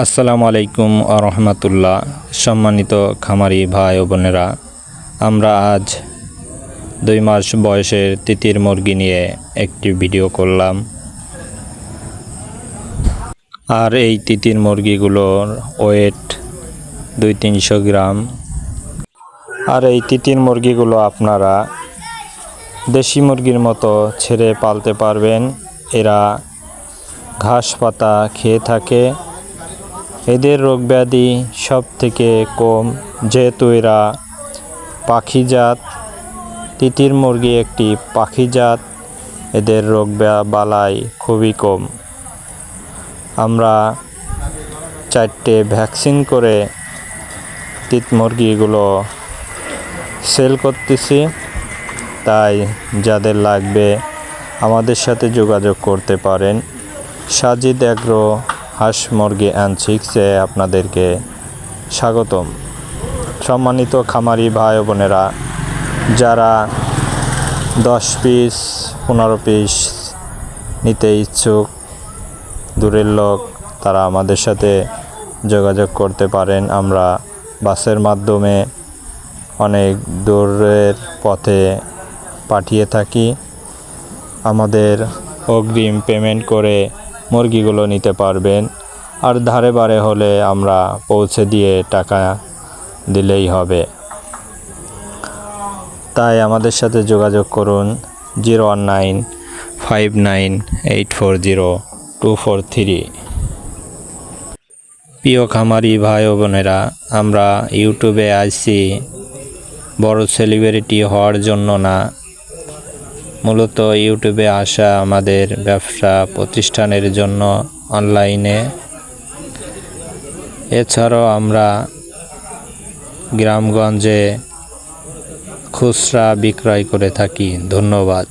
আসসালামু আলাইকুম রহমতুল্লাহ। সম্মানিত খামারি ভাই ও বোনেরা, আমরা আজ দুই মাস বয়সের তিতির মুরগি নিয়ে একটি ভিডিও করলাম। আর এই তিতির মুরগিগুলোর ওয়েট দুই তিনশো গ্রাম। আর এই তিতির মুরগিগুলো আপনারা দেশি মুরগির মতো ছেড়ে পালতে পারবেন। এরা ঘাস পাতা খেয়ে থাকে। এদের রোগ ব্যাধি সব থেকে কম, যেহেতু এরা পাখি জাত তিতির মুরগি একটি পাখি জাত এদের রোগ বালাই খুবই কম। আমরা চারটে ভ্যাকসিন করে তিত মুরগিগুলো সেল করতেছি। তাই যাদের লাগবে আমাদের সাথে যোগাযোগ করতে পারেন। সাজিদ অ্যাগ্রো হাঁস, মুরগি অ্যান্ড সিক্সে আপনাদেরকে স্বাগতম। সম্মানিত খামারি ভাই বোনেরা, যারা দশ পিস, পনেরো পিস নিতে ইচ্ছুক, দূরের লোক, তারা আমাদের সাথে যোগাযোগ করতে পারেন। আমরা বাসের মাধ্যমে অনেক দূরের পথে পাঠিয়ে থাকি। আমাদের অগ্রিম পেমেন্ট করে মুরগিগুলো নিতে পারবেন। আর ধারে বারে হলে আমরা পৌঁছে দিয়ে টাকা দিলেই হবে। তাই আমাদের সাথে যোগাযোগ করুন zero one nine five nine eight four zero two four three. প্রিয় খামারি ভাই ও বোনেরা, আমরা ইউটিউবে আসছি বড় সেলিব্রিটি হওয়ার জন্য না মূলত ইউটিউবে আসা আমাদের ব্যবসা প্রতিষ্ঠানের জন্য অনলাইনে। এছাড়াও আমরা গ্রামগঞ্জে খুচরা বিক্রয় করে থাকি। ধন্যবাদ।